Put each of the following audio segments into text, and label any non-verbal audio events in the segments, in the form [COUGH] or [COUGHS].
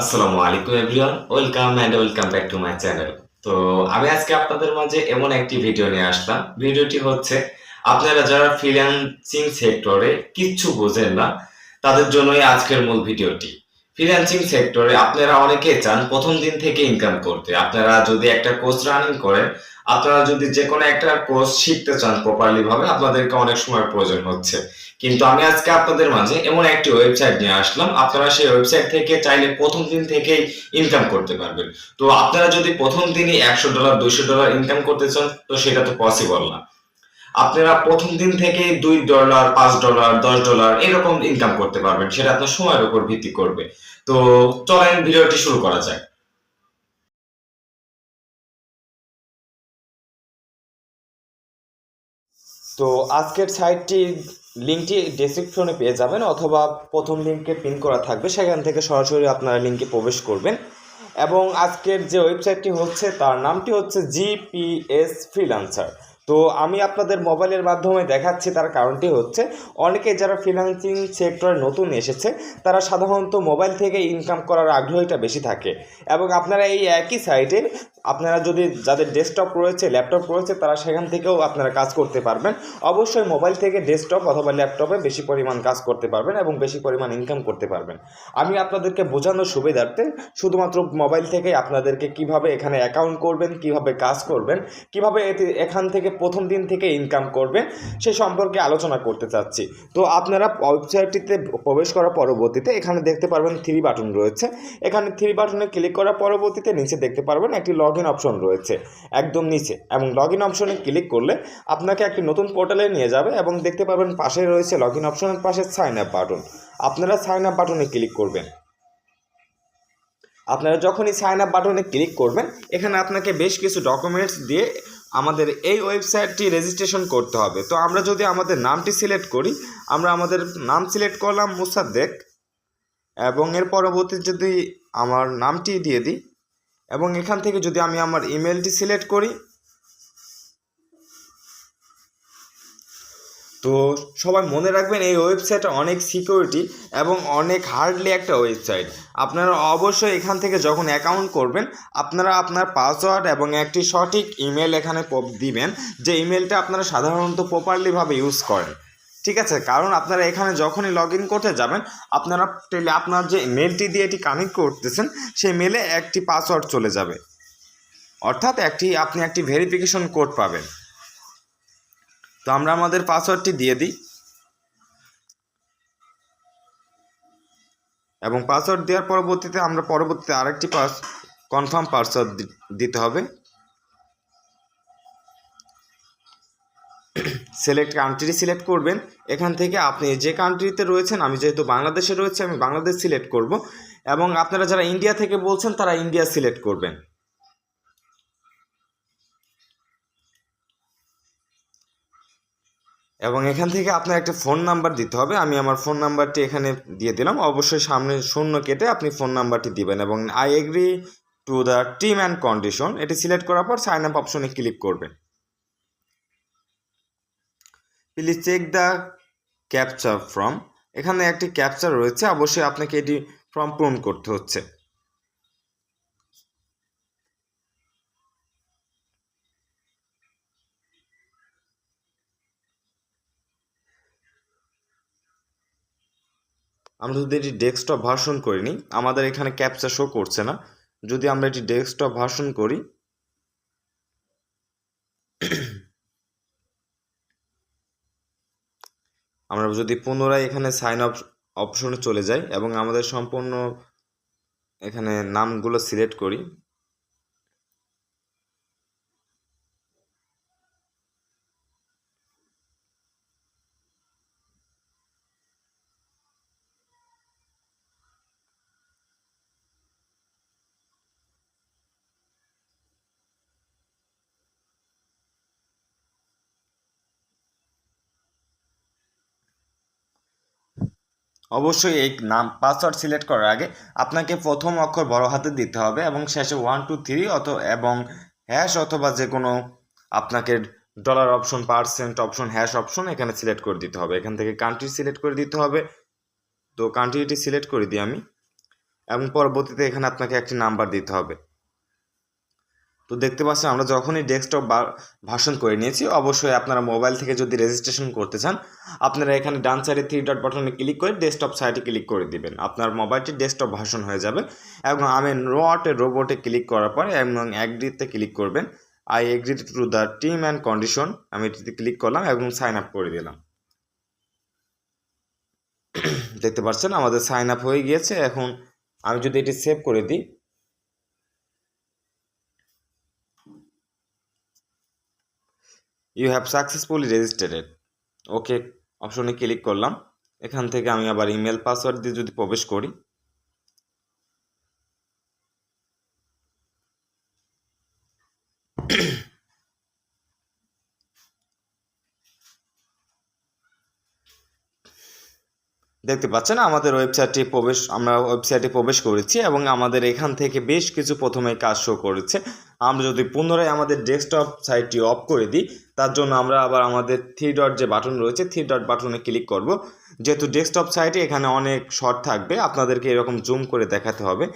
আসসালামু আলাইকুম everyone. Welcome and welcome back to my channel. তো আমি আজকে আপনাদের মাঝে এমন একটি ভিডিও নিয়ে আসলাম। ভিডিওটি হচ্ছে, আপনারা যারা ফ্রিল্যান্সিং সেক্টরে কিচ্ছু বোঝেন না, তাদের জন্যই আজকের মূল ভিডিওটি। ফ্রিল্যান্সিং সেক্টরে আপনারা অনেকে চান প্রথম দিন থেকে ইনকাম করতে। আপনারা যদি একটা কোর্স রানিং করেন আপনারা যদি যে কোনো একটা কোর্স শিখতে চান প্রপারলি ভাবে, আপনাদেরকে অনেক সময় প্রয়োজন হচ্ছে। কিন্তু আমি আজকে আপনাদের মাঝে এমন একটি ওয়েবসাইট নিয়ে আসলাম। আপনারা সেই ওয়েবসাইট থেকে চাইলে প্রথম দিন থেকেই ইনকাম করতে পারবেন। তো আপনারা যদি প্রথম দিনই একশো ডলার দুইশো ডলার ইনকাম করতে চান, তো সেটা তো পসিবল না। আপনারা প্রথম দিন থেকেই দুই ডলার পাঁচ ডলার দশ ডলার এরকম ইনকাম করতে পারবেন। সেটা আপনার সময়ের উপর ভিত্তি করবে। তো চলেন ভিডিওটি শুরু করা যাক। তো আজকের সাইটটি লিঙ্কটি ডেসক্রিপশনে পেয়ে যাবেন অথবা প্রথম লিঙ্কে পিন করা থাকবে, সেখান থেকে সরাসরি আপনারা লিঙ্কে প্রবেশ করবেন। এবং আজকের যে ওয়েবসাইটটি হচ্ছে, তার নামটি হচ্ছে জিপিএস ফ্রিলান্সার তো আমি আপনাদের মোবাইলের মাধ্যমে দেখাচ্ছি, তার কারণটি হচ্ছে, অনেকে যারা ফ্রিল্যান্সিং সেক্টরে নতুন এসেছে, তারা সাধারণত মোবাইল থেকে ইনকাম করার আগ্রহীটা বেশি থাকে। এবং আপনারা এই একই সাইটে আপনারা যদি যাদের ডেস্কটপ রয়েছে ল্যাপটপ রয়েছে, তারা সেখান থেকেও আপনারা কাজ করতে পারবেন। অবশ্যই মোবাইল থেকে ডেস্কটপ অথবা ল্যাপটপে বেশি পরিমাণ কাজ করতে পারবেন এবং বেশি পরিমাণ ইনকাম করতে পারবেন। আমি আপনাদেরকে বোঝানোর সুবিধার্থে শুধুমাত্র মোবাইল থেকে আপনাদেরকে কীভাবে এখানে অ্যাকাউন্ট করবেন, কীভাবে কাজ করবেন, কীভাবে এখান থেকে প্রথম দিন থেকে ইনকাম করবেন, সে সম্পর্কে আলোচনা করতে চাচ্ছি। তো আপনারা ওয়েবসাইটটিতে প্রবেশ করার পরবর্তীতে এখানে দেখতে পারবেন থ্রি বাটন রয়েছে। এখানে থ্রি বাটনে ক্লিক করার পরবর্তীতে নিচে দেখতে পারবেন একটি লগ ইন অপশন রয়েছে, একদম নিচে। এবং লগ ইন অপশনে ক্লিক করলে আপনাকে একটি নতুন পোর্টালে নিয়ে যাবে এবং দেখতে পারবেন পাশে রয়েছে লগ ইন অপশনের পাশে সাইন আপ বাটন আপনারা সাইন আপ বাটনে ক্লিক করবেন। আপনারা যখনই সাইন আপ বাটনে ক্লিক করবেন, এখানে আপনাকে বেশ কিছু ডকুমেন্টস দিয়ে আমাদের এই ওয়েবসাইটটি রেজিস্ট্রেশন করতে হবে। তো আমরা যদি আমাদের নামটি সিলেক্ট করি, আমরা আমাদের নাম সিলেক্ট করলাম মুসাদ্দেক এবং এর পরবর্তী যদি আমার নামটি দিয়ে দিই এবং এখান থেকে যদি আমি আমার ইমেলটি সিলেক্ট করি, তো সবাই মনে রাখবেন এই ওয়েবসাইটটা অনেক সিকিউরিটি এবং অনেক হার্ডলি একটা ওয়েবসাইট আপনারা অবশ্যই এখান থেকে যখন অ্যাকাউন্ট করবেন, আপনারা আপনার পাসওয়ার্ড এবং একটি সঠিক ইমেল এখানে দিবেন, যে ইমেলটা আপনারা সাধারণত প্রপারলিভাবে ইউজ করেন। ঠিক আছে, কারণ আপনারা এখানে যখনই লগ ইন করতে যাবেন, আপনারা টেলে আপনার যে মেলটি দিয়ে এটি কানেক্ট করতেছেন, সেই মেলে একটি পাসওয়ার্ড চলে যাবে। অর্থাৎ একটি, আপনি একটি ভেরিফিকেশন কোড পাবেন। তো আমরা আমাদের পাসওয়ার্ডটি দিয়ে দিই। এবং পাসওয়ার্ড দেওয়ার পরবর্তীতে আমরা পরবর্তীতে আরেকটি পাস কনফার্ম পাসওয়ার্ড দিতে হবে। সিলেক্ট কান্ট্রি সিলেক্ট করবেন। এখান থেকে আপনি যে কান্ট্রিতে রয়েছেন, আমি যেহেতু বাংলাদেশে রয়েছে, আমি বাংলাদেশ সিলেক্ট করব। এবং আপনারা যারা ইন্ডিয়া থেকে বলছেন, তারা ইন্ডিয়া সিলেক্ট করবেন। এবং এখান থেকে আপনার একটা ফোন নাম্বার দিতে হবে। আমি আমার ফোন নাম্বারটি এখানে দিয়ে দিলাম। অবশ্যই সামনে শূন্য কেটে আপনি ফোন নাম্বারটি দিবেন এবং I agree to the terms and condition এটি সিলেক্ট করার পর সাইন আপ অপশনে ক্লিক করবেন। Please check the captcha form এখানে একটি ক্যাপচার রয়েছে, অবশ্যই আপনাকে এটি ফর্ম পূরণ করতে হচ্ছে। আমরা যদি এটি ডেস্কটপ ভার্সন করিনি আমাদের এখানে ক্যাপচা শো করছে না। যদি আমরা এটি ডেস্কটপ ভার্সন করি আমরা যদি পুনরায় এখানে সাইন আপ অপশনে চলে যাই এবং আমাদের সম্পূর্ণ এখানে নামগুলো সিলেক্ট করি অবশ্যই এই নাম পাসওয়ার্ড সিলেক্ট করার আগে আপনাকে প্রথম অক্ষর বড় হাতে দিতে হবে এবং শেষে ওয়ান টু থ্রি অত এবং হ্যাশ অথবা যে কোনো আপনাকে dollar option percent option hash option এখানে সিলেক্ট করে দিতে হবে। এখান থেকে কান্ট্রি সিলেক্ট করে দিতে হবে। তো কান্ট্রিটি সিলেক্ট করে দিই আমি। এবং পরবর্তীতে এখানে আপনাকে একটি নাম্বার দিতে হবে। তো দেখতে পাচ্ছেন, আমরা যখনই ডেস্কটপ ভাষণ করে নিয়েছি, অবশ্যই আপনারা মোবাইল থেকে যদি রেজিস্ট্রেশন করতে চান, আপনারা এখানে ডান সাইডে থ্রি ডট বাটনে ক্লিক করে ডেস্কটপ সাইটে ক্লিক করে দিবেন। আপনার মোবাইলটি ডেস্কটপ ভাষণ হয়ে যাবে। এবং আমি নোটে রোবটে ক্লিক করার পর এবং অ্যাগ্রিতে ক্লিক করবেন। I agree to the terms and condition আমি এটিতে ক্লিক করলাম এবং সাইন আপ করে দিলাম। দেখতে পাচ্ছেন, আমাদের সাইন আপ হয়ে গিয়েছে। এখন আমি যদি এটি সেভ করে দিই you have successfully registered okay অপশনে ক্লিক করলাম। এখান থেকে আমি আবার ইমেল পাসওয়ার্ড দিয়ে যদি প্রবেশ করি। দেখতে পাচ্ছেন, আমাদের ওয়েবসাইটটি প্রবেশ, আমরা ওয়েবসাইটে প্রবেশ করেছি এবং আমাদের এখান থেকে বেশ কিছু প্রথমে কাজ শো করেছে। আমরা যদি পুনরায় আমাদের ডেস্কটপ সাইটটি অফ করে দিই, তার জন্য আমরা আবার আমাদের থ্রি ডট যে বাটন রয়েছে থ্রি ডট বাটনে ক্লিক করব। যেহেতু ডেস্কটপ সাইটে এখানে অনেক শর্ট থাকবে, আপনাদেরকে এরকম জুম করে দেখাতে হবে।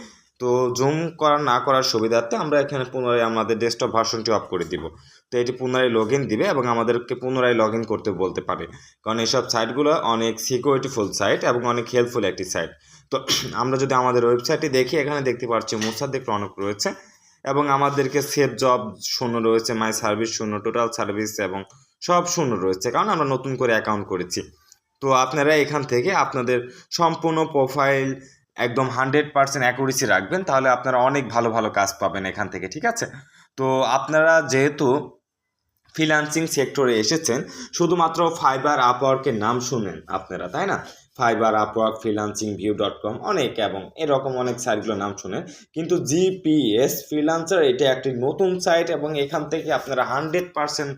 তো জুম করা, না করার সুবিধার্থে আমরা এখানে পুনরায় আমাদের ডেস্কটপ ভার্সনটি অফ করে দিব। তো এটি পুনরায় লগ দিবে এবং আমাদেরকে পুনরায় লগ করতে বলতে পারে। কারণ এইসব সাইটগুলো অনেক সিকিউরিটিফুল সাইট এবং অনেক হেল্পফুল একটি সাইট তো [CLEARS THROAT] আমরা যদি আমাদের ওয়েবসাইটটি দেখি, এখানে দেখতে পাচ্ছি মোসাদ্দেক রনক রয়েছে এবং আমাদেরকে সেফ জব শূন্য রয়েছে মাই সার্ভিস শূন্য টোটাল সার্ভিস এবং সব শূন্য রয়েছে। কারণ আমরা নতুন করে অ্যাকাউন্ট করেছি। তো আপনারা এখান থেকে আপনাদের সম্পূর্ণ প্রোফাইল একদম হান্ড্রেড পার্সেন্ট অ্যাকুরেসি রাখবেন, তাহলে আপনারা অনেক ভালো ভালো কাজ পাবেন এখান থেকে, ঠিক আছে? তো আপনারা যেহেতু ফ্রিল্যান্সিং সেক্টরে এসেছেন। শুধুমাত্র ফাইবার আপওয়ার্কের নাম শুনেন আপনারা, তাই না? Fiverr Upwork freelancing view dot com, অনেক এবং এরকম অনেক সাইটগুলোর নাম শুনেন কিন্তু জিপিএস ফ্রিল্যান্সার, এটা একটি নতুন সাইট এবং এখান থেকে আপনারা হান্ড্রেড পার্সেন্ট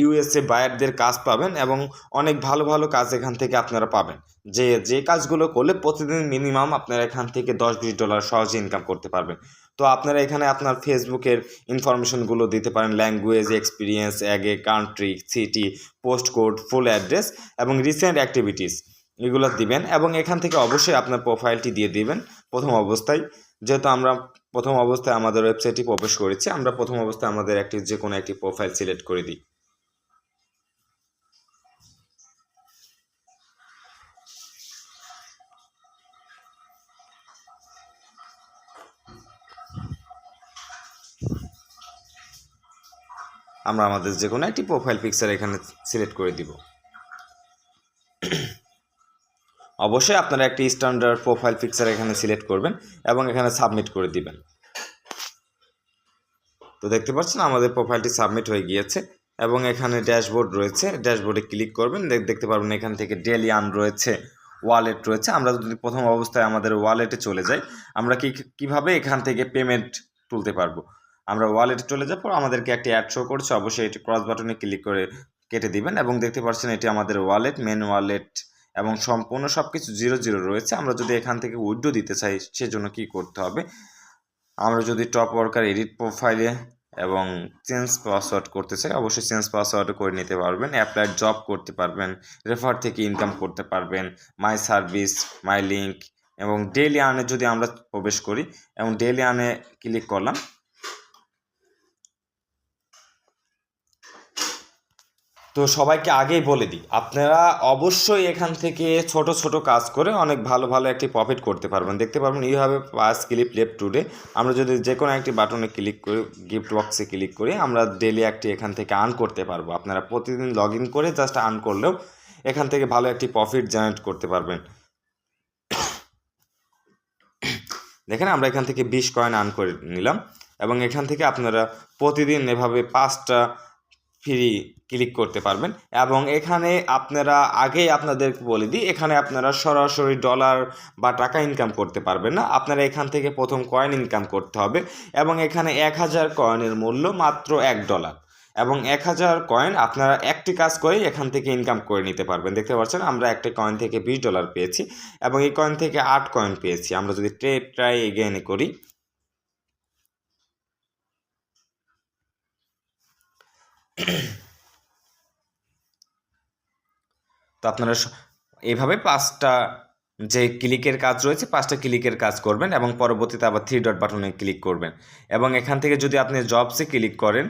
ইউএসএ বায়ারদের কাজ পাবেন এবং অনেক ভালো ভালো কাজ এখান থেকে আপনারা পাবেন। যে যে কাজগুলো করলে প্রতিদিন মিনিমাম আপনারা এখান থেকে দশ বিশ ডলার সহজে ইনকাম করতে পারবেন। তো আপনারা এখানে আপনার ফেসবুকের ইনফরমেশনগুলো দিতে পারেন language experience age country city post code full address এবং রিসেন্ট অ্যাক্টিভিটিস এগুলো দিবেন এবং এখান থেকে অবশ্যই আপনার প্রোফাইলটি দিয়ে দিবেন প্রথম অবস্থায়। যেহেতু আমরা প্রথম অবস্থায় আমাদের ওয়েবসাইটটি প্রবেশ করেছি, আমরা প্রথম অবস্থায় আমাদের একটি যে কোনো একটি প্রোফাইল সিলেক্ট করে দিই। আমরা আমাদের যে কোনো একটি প্রোফাইল পিকচার এখানে সিলেক্ট করে দিব। অবশ্যই আপনারা একটি স্ট্যান্ডার্ড প্রোফাইল পিকচার এখানে সিলেক্ট করবেন এবং এখানে সাবমিট করে দিবেন। তো দেখতে পাচ্ছেন আমাদের প্রোফাইলটি সাবমিট হয়ে গিয়েছে এবং এখানে ড্যাশবোর্ড রয়েছে। ড্যাশবোর্ডে ক্লিক করবেন দেখতে পারবেন এখান থেকে ডেলি আর্ন রয়েছে ওয়ালেট রয়েছে। আমরা যদি প্রথম অবস্থায় আমাদের ওয়ালেটে চলে যাই, আমরা কি কীভাবে এখান থেকে পেমেন্ট তুলতে পারব? আমরা ওয়ালেটে চলে পর আমাদেরকে একটি অ্যাড শো করছে, অবশ্যই এটি ক্রস বাটনে ক্লিক করে কেটে দিবেন এবং দেখতে পাচ্ছেন এটি আমাদের ওয়ালেট মেন ওয়ালেট এবং সম্পূর্ণ সব কিছু জিরো জিরো রয়েছে। আমরা যদি এখান থেকে উইড্রো দিতে চাই, সেজন্য কি করতে হবে? আমরা যদি টপ ওয়ার্কার এডিট প্রোফাইলে এবং চেঞ্জ পাসওয়ার্ড করতে চাই, অবশ্যই চেঞ্জ পাসওয়ার্ড করে নিতে পারবেন অ্যাপ্লাইড জব করতে পারবেন রেফার থেকে ইনকাম করতে পারবেন মাই সার্ভিস মাই লিঙ্ক এবং ডেইলি আর্নে যদি আমরা প্রবেশ করি এবং ডেইলি আর্নে ক্লিক করলাম তো সবাইকে আগেই বলে দিই, আপনারা অবশ্যই এখান থেকে ছোট ছোট কাজ করে অনেক ভালো ভালো একটি প্রফিট করতে পারবেন। দেখতে পারবেন এইভাবে পাস ক্লিপ লেফট টুডে আমরা যদি যে কোনো একটি বাটনে ক্লিক করি গিফট বক্সে ক্লিক করি আমরা ডেলি একটি এখান থেকে আর্ন করতে পারব। আপনারা প্রতিদিন লগ ইন করে জাস্ট আর্ন করলেও এখান থেকে ভালো একটি প্রফিট জেনারেট করতে পারবেন। দেখেন আমরা এখান থেকে বিশ কয়েন আর্ন করে নিলাম এবং এখান থেকে আপনারা প্রতিদিন এভাবে পাঁচটা ফ্রি ক্লিক করতে পারবেন। এবং এখানে আপনারা আগেই আপনাদেরকে বলে দিই, এখানে আপনারা সরাসরি ডলার বা টাকা ইনকাম করতে পারবেন না। আপনারা এখান থেকে প্রথম কয়েন ইনকাম করতে হবে এবং এখানে এক হাজার কয়েনের মূল্য মাত্র এক ডলার এবং এক হাজার কয়েন আপনারা একটি কাজ করেই এখান থেকে ইনকাম করে নিতে পারবেন। দেখতে পাচ্ছেন, আমরা একটি কয়েন থেকে বিশ ডলার পেয়েছি এবং এই কয়েন থেকে আট কয়েন পেয়েছি। আমরা যদি ট্রে ট্রাই এগেন করি [CLEARS THROAT] তো আপনারা এইভাবে পাঁচটা যে ক্লিকের কাজ রয়েছে, পাঁচটা ক্লিকের কাজ করবেন এবং পরবর্তীতে আবার থ্রি ডট বাটনে ক্লিক করবেন। এবং এখান থেকে যদি আপনি জবসে ক্লিক করেন,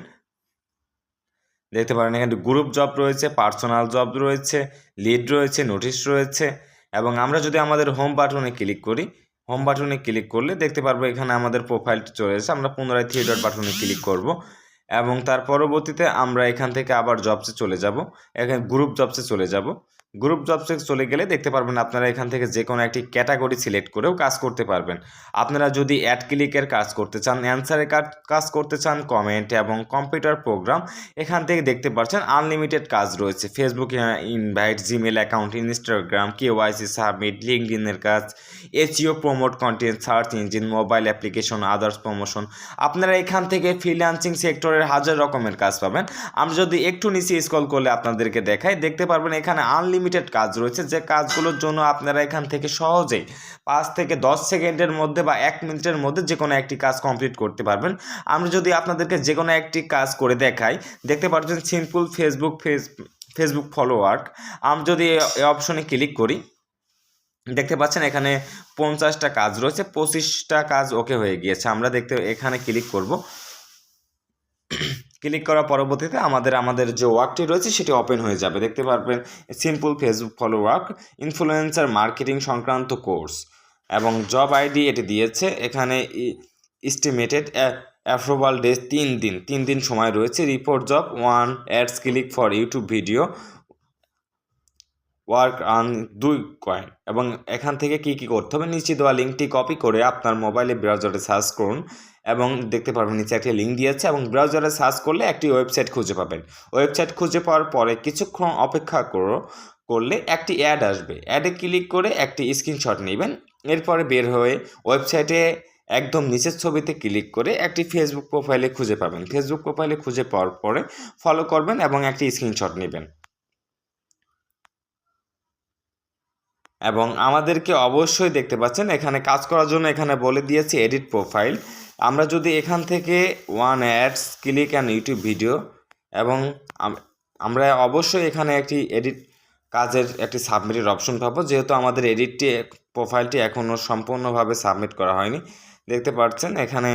দেখতে পারেন এখানে গ্রুপ জব রয়েছে পার্সোনাল জব রয়েছে লিড রয়েছে নোটিশ রয়েছে। এবং আমরা যদি আমাদের হোম বাটনে ক্লিক করি হোম বাটনে ক্লিক করলে দেখতে পারব এখানে আমাদের প্রোফাইলটি চলে এসেছে। আমরা পুনরায় থ্রি ডট বাটনে ক্লিক করব। এবং তার পরবর্তীতে আমরা এখান থেকে আবার জবসে চলে যাব। এখানে গ্রুপ জবসে চলে যাব। গ্রুপ জবসে চলে গেলে দেখতে পারবেন আপনারা এখান থেকে যে কোনো একটি ক্যাটাগরি সিলেক্ট করেও কাজ করতে পারবেন। আপনারা যদি অ্যাড ক্লিকের কাজ করতে চান, অ্যান্সারের কাজ করতে চান, কমেন্ট এবং কম্পিউটার প্রোগ্রাম, এখান থেকে দেখতে পাচ্ছেন আনলিমিটেড কাজ রয়েছে। Facebook invite Gmail account Instagram KYC submit লিঙ্কডিনের কাজ SEO promote content search engine mobile application others promotion আপনারা এখান থেকে ফ্রিল্যান্সিং সেক্টরের হাজার রকমের কাজ পাবেন। আমরা যদি একটু নিচে স্ক্রল করলে আপনাদেরকে দেখাই, দেখতে পারবেন এখানে আনলিমিটেড কাজ রয়েছে, যে কাজগুলোর জন্য আপনারা এখান থেকে সহজেই পাঁচ থেকে দশ সেকেন্ডের মধ্যে বা এক মিনিটের মধ্যে যে কোনো একটি কাজ কমপ্লিট করতে পারবেন। আমরা যদি আপনাদেরকে যে কোনো একটি কাজ করে দেখাই, দেখতে পাচ্ছেন simple Facebook face Facebook follower আমি যদি এই অপশনে ক্লিক করি, দেখতে পাচ্ছেন এখানে পঞ্চাশটা কাজ রয়েছে, পঁচিশটা কাজ ওকে হয়ে গিয়েছে। আমরা দেখতে, এখানে ক্লিক করব। ক্লিক করার পরবর্তীতে আমাদের আমাদের যে ওয়ার্কটি রয়েছে সেটি ওপেন হয়ে যাবে। দেখতে পারবেন simple Facebook follow work influencer marketing সংক্রান্ত কোর্স এবং জব আইডি এটি দিয়েছে। এখানে ইস্টিমেটেড অ্যাপ্রুভাল ডেজ তিন দিন তিন দিন সময় রয়েছে। Report job one ads click for YouTube video work earn দুই কয়েন এবং এখান থেকে কি কি করতে হবে? নিচে দেওয়া লিঙ্কটি কপি করে আপনার মোবাইলে ব্রাউজারে সার্চ করুন। এবং দেখতে পারবেন নিচে একটি লিঙ্ক দিয়েছে এবং ব্রাউজারে সার্চ করলে একটি ওয়েবসাইট খুঁজে পাবেন। ওয়েবসাইট খুঁজে পাওয়ার পরে কিছুক্ষণ অপেক্ষা করো, করলে একটি অ্যাড আসবে। অ্যাডে ক্লিক করে একটি স্ক্রিনশট নেবেন। এরপরে বের হয়ে ওয়েবসাইটে একদম নিচের ছবিতে ক্লিক করে একটি ফেসবুক প্রোফাইলে খুঁজে পাবেন। ফেসবুক প্রোফাইলে খুঁজে পাওয়ার পরে ফলো করবেন এবং একটি স্ক্রিনশট নেবেন। এবং আমাদেরকে অবশ্যই দেখতে পাচ্ছেন, এখানে কাজ করার জন্য এখানে বলে দিয়েছে এডিট প্রোফাইল আমরা যদি এখান থেকে one ads click and YouTube video এবং আমরা অবশ্যই এখানে একটি এডিট কাজের একটি সাবমিটের অপশন পাবো। যেহেতু আমাদের এডিটটি প্রোফাইলটি এখনও সম্পূর্ণভাবে সাবমিট করা হয়নি। দেখতে পাচ্ছেন এখানে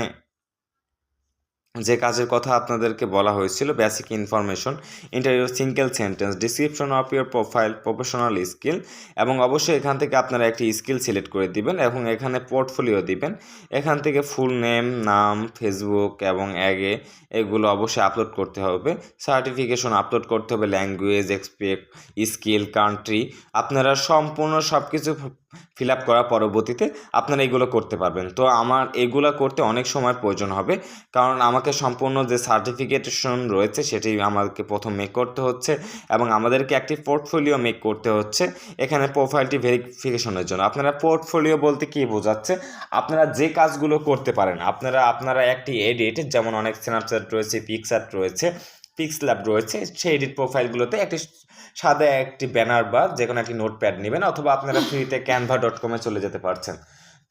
যে কাজের কথা আপনাদেরকে বলা হয়েছিল basic information interview single sentence description of your profile professional skill এবং অবশ্যই এখান থেকে আপনারা একটি স্কিল সিলেক্ট করে দিবেন এবং এখানে পোর্টফোলিও দিবেন। এখান থেকে ফুল নেম নাম ফেসবুক এবং অ্যাগে এগুলো অবশ্যই আপলোড করতে হবে। সার্টিফিকেশন আপলোড করতে হবে ল্যাঙ্গুয়েজ এক্সপেক্ট স্কিল কান্ট্রি আপনারা সম্পূর্ণ সব কিছু ফিল আপ করার পরবর্তীতে আপনারা এগুলো করতে পারবেন। তো আমার এগুলো করতে অনেক সময় প্রয়োজন হবে। কারণ আমাকে সম্পূর্ণ যে সার্টিফিকেশন রয়েছে সেটি আমাকে প্রথম মেক করতে হচ্ছে এবং আমাদেরকে একটি পোর্টফোলিও মেক করতে হচ্ছে। এখানে প্রোফাইলটি ভেরিফিকেশনের জন্য। আপনারা পোর্টফোলিও বলতে কী বোঝাচ্ছে? আপনারা যে কাজগুলো করতে পারেন, আপনারা আপনারা একটি এডিট যেমন অনেক স্ন্যাপচ্যাট রয়েছে পিকসার্ট রয়েছে পিক্স ল্যাব রয়েছে, সেই এডিট প্রোফাইলগুলোতে একটি সাদা একটি ব্যানার বা যে কোনো একটি নোটপ্যাড নেবেন অথবা আপনারা ফ্রিতে ক্যানভা ডট কমে চলে যেতে পারছেন।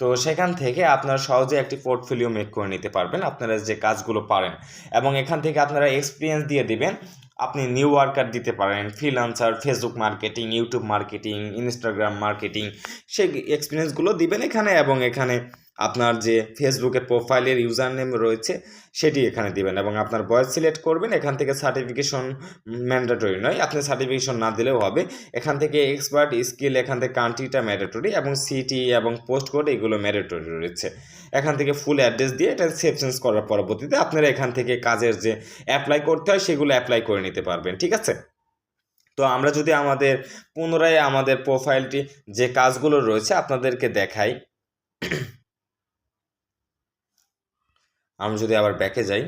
তো সেখান থেকে আপনারা সহজে একটি পোর্টফোলিও মেক করে নিতে পারবেন, আপনারা যে কাজগুলো পারেন। এবং এখান থেকে আপনারা এক্সপিরিয়েন্স দিয়ে দিবেন, আপনি নিউ ওয়ার্কার দিতে পারেন freelancer Facebook marketing YouTube marketing Instagram marketing সেই এক্সপিরিয়েন্সগুলো দিবেন এখানে এবং এখানে আপনার যে ফেসবুকের প্রোফাইলের ইউজার নেম রয়েছে, সেটি এখানে দিবেন এবং আপনার বয়স সিলেক্ট করবেন, এখান থেকে সার্টিফিকেশন ম্যান্ডেটরি নয়। আপনি সার্টিফিকেশন না দিলেও হবে। এখান থেকে এক্সপার্ট স্কিল এখান থেকে কান্ট্রিটা ম্যান্ডেটরি এবং সিটি এবং পোস্ট কোড এগুলো ম্যান্ডেটরি রয়েছে। এখান থেকে ফুল অ্যাড্রেস দিয়ে এটা সেভ চেঞ্জ করার পরবর্তীতে আপনারা এখান থেকে কাজের যে অ্যাপ্লাই করতে হয়, সেগুলো অ্যাপ্লাই করে নিতে পারবেন, ঠিক আছে? তো আমরা যদি আমাদের পুনরায় আমাদের প্রোফাইলটি যে কাজগুলো রয়েছে, আপনাদেরকে দেখাই। আমরা যদি আবার ব্যাকে যাই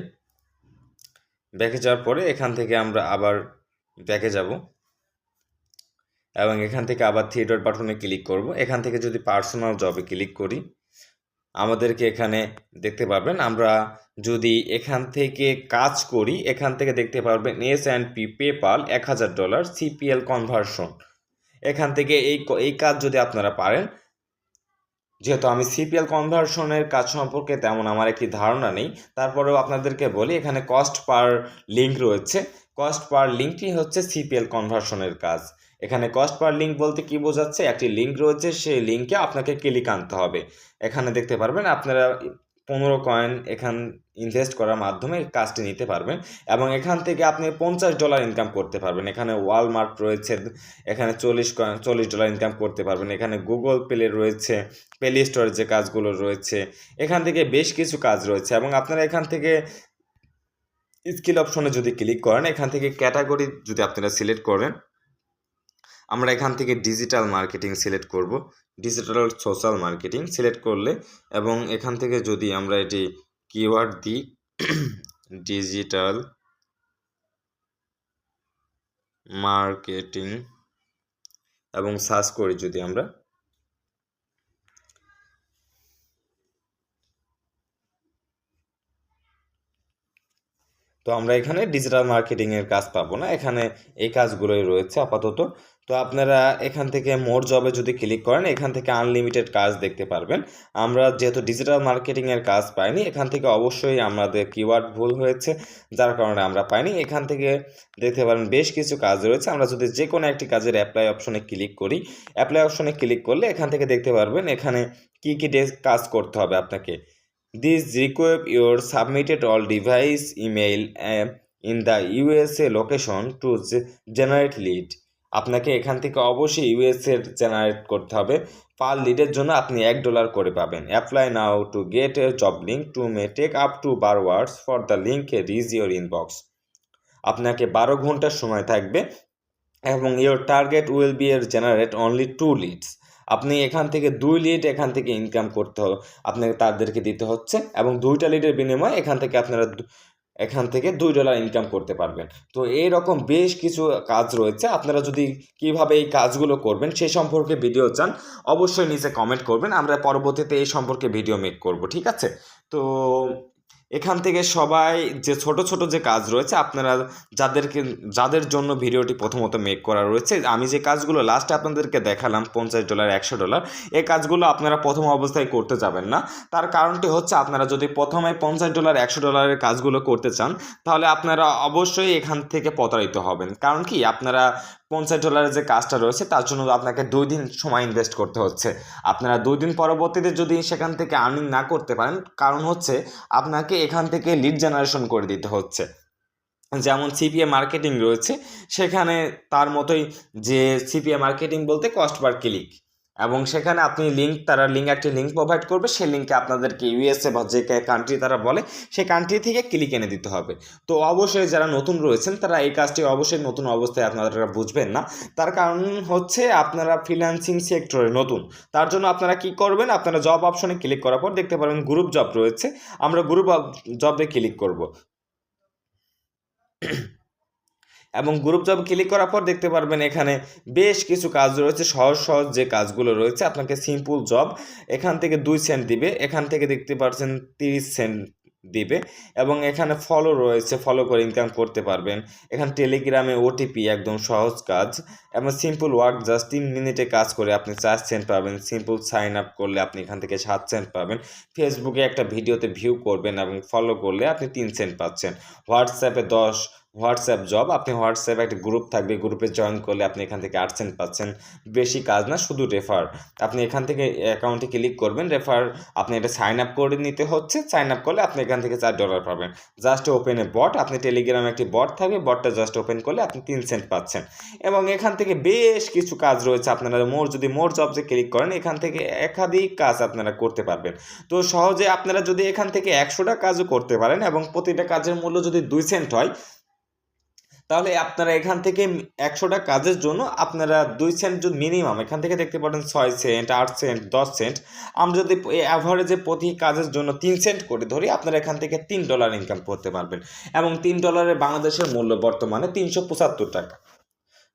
ব্যাকে যাওয়ার পরে এখান থেকে আমরা আবার ব্যাকে যাব এবং এখান থেকে আবার থিয়েটার বাটনে ক্লিক করব। এখান থেকে যদি পার্সোনাল জবে ক্লিক করি, আমাদেরকে এখানে দেখতে পাবেন আমরা যদি এখান থেকে কাজ করি, এখান থেকে দেখতে পারবেন এস অ্যান্ড পি পেপাল এক হাজার ডলার সিপিএল কনভার্সন এখান থেকে এই এই কাজ যদি আপনারা পারেন যেহেতু আমি সিপিএল কনভার্সনের কাজ সম্পর্কে তেমন আমার একটি ধারণা নেই, তারপরেও আপনাদেরকে বলি, এখানে কস্ট পার লিঙ্ক রয়েছে। কস্ট পার লিঙ্কটি হচ্ছে সিপিএল কনভার্সনের কাজ। এখানে কস্ট পার লিঙ্ক বলতে কি বোঝাচ্ছে? একটি লিঙ্ক রয়েছে, সেই লিঙ্কে আপনাকে ক্লিক আনতে হবে। এখানে দেখতে পারবেন, আপনারা পনেরো কয়েন এখান ইনভেস্ট করার মাধ্যমে কাজটি নিতে পারবেন এবং এখান থেকে আপনি পঞ্চাশ ডলার ইনকাম করতে পারবেন। এখানে ওয়ালমার্ট রয়েছে, এখানে চল্লিশ কয়েন চল্লিশ ডলার ইনকাম করতে পারবেন। এখানে গুগল প্লে রয়েছে প্লে স্টোরের যে কাজগুলো রয়েছে, এখান থেকে বেশ কিছু কাজ রয়েছে এবং আপনারা এখান থেকে স্কিল অপশনে যদি ক্লিক করেন, এখান থেকে ক্যাটাগরি যদি আপনারা সিলেক্ট করেন আমরা এখান থেকে ডিজিটাল মার্কেটিং সিলেক্ট করব। ডিজিটাল সোশ্যাল মার্কেটিং সিলেক্ট করলে এবং এখান থেকে যদি আমরা এটি কিওয়ার্ড দিই [COUGHS] ডিজিটাল মার্কেটিং এবং সার্চ করি যদি আমরা। তো আমরা এখানে ডিজিটাল মার্কেটিংয়ের কাজ পাবো না। এখানে এই কাজগুলোই রয়েছে আপাতত। তো আপনারা এখান থেকে মোর জবে যদি ক্লিক করেন এখান থেকে আনলিমিটেড কাজ দেখতে পারবেন। আমরা যেহেতু ডিজিটাল মার্কেটিংয়ের কাজ পাইনি এখান থেকে অবশ্যই আমাদের কিওয়ার্ড ভুল হয়েছে যার কারণে আমরা পাইনি। এখান থেকে দেখতে পারেন বেশ কিছু কাজ রয়েছে। আমরা যদি যে কোনো একটি কাজের অ্যাপ্লাই অপশনে ক্লিক করি অ্যাপ্লাই অপশনে ক্লিক করলে এখান থেকে দেখতে পারবেন এখানে কী কী ডে কাজ করতে হবে আপনাকে। Your submitted all device email uh, in the USA location to ge- generate lead. আপনাকে এখান থেকে অবশ্যই ইউএসএ জেনারেট করতে হবে। পার লিডের জন্য আপনি এক ডলার করে পাবেন। Apply now to get a job link to may take up to bar hours for the link reach your inbox আপনাকে বারো ঘণ্টার সময় থাকবে এবং ইওর টার্গেট উইল বি এর জেনারেট অনলি টু লিডস আপনি এখান থেকে দুই লিড এখান থেকে ইনকাম করতে হবে আপনাকে তাদেরকে দিতে হচ্ছে এবং দুইটা লিডের বিনিময়ে এখান থেকে আপনারা এখান থেকে দুই ডলার ইনকাম করতে পারবেন। তো এই রকম বেশ কিছু কাজ রয়েছে। আপনারা যদি কীভাবে এই কাজগুলো করবেন সে সম্পর্কে ভিডিও চান, অবশ্যই নিচে কমেন্ট করবেন। আমরা পরবর্তীতে এই সম্পর্কে ভিডিও মেক করব, ঠিক আছে? তো এখান থেকে সবাই যে ছোট ছোট যে কাজ রয়েছে, আপনারা যাদেরকে, যাদের জন্য ভিডিওটি প্রথমত মেক করা রয়েছে, আমি যে কাজগুলো লাস্টে আপনাদেরকে দেখালাম, পঞ্চাশ ডলার একশো ডলার এই কাজগুলো আপনারা প্রথম অবস্থায় করতে যাবেন না। তার কারণটি হচ্ছে, আপনারা যদি প্রথমে পঞ্চাশ ডলার একশো ডলারের কাজগুলো করতে চান, তাহলে আপনারা অবশ্যই এখান থেকে প্রতারিত হবেন। কারণ কি, আপনারা পঞ্চাশ ডলারের যে কাজটা রয়েছে, তার জন্য আপনাকে দুই দিন সময় ইনভেস্ট করতে হচ্ছে। আপনারা দুই দিন পরবর্তীতে যদি সেখান থেকে আর্নিং না করতে পারেন, কারণ হচ্ছে আপনাকে এখান থেকে লিড জেনারেশন করে দিতে হচ্ছে। যেমন সিপিএ মার্কেটিং রয়েছে, সেখানে তার মতোই যে সিপিএ মার্কেটিং বলতে কস্ট পার ক্লিক এবং সেখানে আপনি লিঙ্ক তারা লিঙ্ক একটি লিঙ্ক প্রোভাইড করবে, সেই লিঙ্কে আপনাদেরকে ইউএসএ বা যে কান্ট্রি তারা বলে, সেই কান্ট্রি থেকে ক্লিক এনে দিতে হবে। তো অবশ্যই যারা নতুন রয়েছেন, তারা এই কাজটি অবশ্যই নতুন অবস্থায় আপনারা বুঝবেন না। তার কারণ হচ্ছে আপনারা ফ্রিল্যান্সিং সেক্টরে নতুন। তার জন্য আপনারা কি করবেন, আপনারা জব অপশনে ক্লিক করার পর দেখতে পারবেন গ্রুপ জব রয়েছে। আমরা গ্রুপ জবে ক্লিক করব। এবং গ্রুপ জব ক্লিক করার পর দেখতে পারবেন এখানে বেশ কিছু কাজ রয়েছে। সহজ সহজ যে কাজগুলো রয়েছে, আপনাকে সিম্পল জব এখান থেকে দুই সেন্ট দিবে, এখান থেকে দেখতে পাচ্ছেন তিরিশ সেন্ট দিবে এবং এখানে ফলো রয়েছে ফলো করে ইনকাম করতে পারবেন। এখানে টেলিগ্রামে ওটিপি একদম সহজ কাজ এবং সিম্পল ওয়ার্ক জাস্ট তিন মিনিটে কাজ করে আপনি চার সেন্ট পাবেন। সিম্পল সাইন আপ করলে আপনি এখান থেকে সাত সেন্ট পাবেন। ফেসবুকে একটা ভিডিওতে ভিউ করবেন এবং ফলো করলে আপনি তিন সেন্ট পাচ্ছেন। হোয়াটসঅ্যাপে দশ হোয়াটসঅ্যাপ জব, আপনি হোয়াটসঅ্যাপে একটা গ্রুপ থাকবে গ্রুপে জয়েন করলে আপনি এখান থেকে আট সেন্ট পাচ্ছেন। বেশি কাজ না, শুধু রেফার আপনি এখান থেকে অ্যাকাউন্টে ক্লিক করবেন রেফার আপনি এটা সাইন আপ করে নিতে হচ্ছে সাইন আপ করলে আপনি এখান থেকে চার ডলার পাবেন। জাস্ট ওপেনে বট আপনি টেলিগ্রামে একটি বট থাকবে বটটা জাস্ট ওপেন করলে আপনি তিন সেন্ট পাচ্ছেন। এবং এখান থেকে বেশ কিছু কাজ রয়েছে, আপনারা মোর, যদি মোর জবসে ক্লিক করেন, এখান থেকে একাধিক কাজ আপনারা করতে পারবেন। তো সহজে আপনারা যদি এখান থেকে একশোটা কাজও করতে পারেন এবং প্রতিটা কাজের মূল্য যদি দুই সেন্ট হয় তাহলে আপনারা এখান থেকে একশোটা কাজের জন্য আপনারা দুই সেন্ট মিনিমাম এখান থেকে দেখতে পারেন ছয় সেন্ট আট সেন্ট দশ সেন্ট আমরা যদি অ্যাভারেজে প্রতি কাজের জন্য তিন সেন্ট করে ধরি, আপনারা এখান থেকে তিন ডলার ইনকাম করতে পারবেন। এবং তিন ডলারের বাংলাদেশের মূল্য বর্তমানে তিনশো পঁচাত্তর টাকা।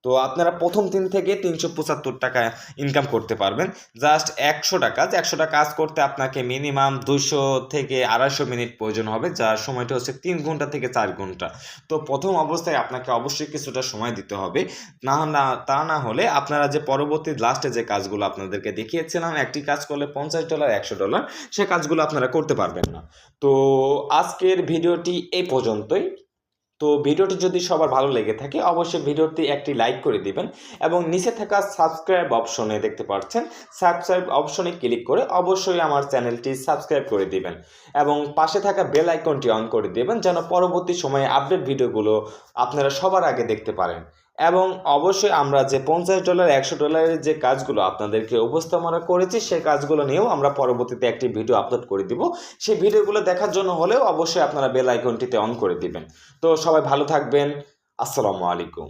তো আপনারা প্রথম দিন থেকে তিনশো পঁচাত্তর টাকা ইনকাম করতে পারবেন। জাস্ট একশোটা কাজ একশোটা কাজ করতে আপনাকে মিনিমাম দুশো থেকে আড়াইশো মিনিট প্রয়োজন হবে যার সময়টা হচ্ছে তিন ঘণ্টা থেকে চার ঘণ্টা। তো প্রথম অবস্থায় আপনাকে অবশ্যই কিছুটা সময় দিতে হবে। না না, তা না হলে আপনারা যে পরবর্তী লাস্টে যে কাজগুলো আপনাদেরকে দেখিয়েছিলাম, একটি কাজ করলে পঞ্চাশ ডলার একশো ডলার সে কাজগুলো আপনারা করতে পারবেন না। তো আজকের ভিডিওটি এই পর্যন্তই। তো ভিডিওটি যদি সবার ভালো লেগে থাকে, অবশ্যই ভিডিওটি একটি লাইক করে দিবেন এবং নিচে থাকা সাবস্ক্রাইব অপশনে দেখতে পাচ্ছেন সাবস্ক্রাইব অপশনে ক্লিক করে অবশ্যই আমার চ্যানেলটি সাবস্ক্রাইব করে দিবেন এবং পাশে থাকা বেল আইকনটি অন করে দিবেন যেন পরবর্তী সময়ে আপডেট ভিডিওগুলো আপনারা সবার আগে দেখতে পারেন। এবং অবশ্যই আমরা যে পঞ্চাশ ডলার, একশো ডলারের যে কাজগুলো আপনাদেরকে উপস্থাপনা করেছি সেই কাজগুলো নিয়েও আমরা পরবর্তীতে একটি ভিডিও আপলোড করে দিব। সেই ভিডিওগুলো দেখার জন্য হলেও অবশ্যই আপনারা বেল আইকনটিতে অন করে দিবেন। তো সবাই ভালো থাকবেন। আসসালামু আলাইকুম।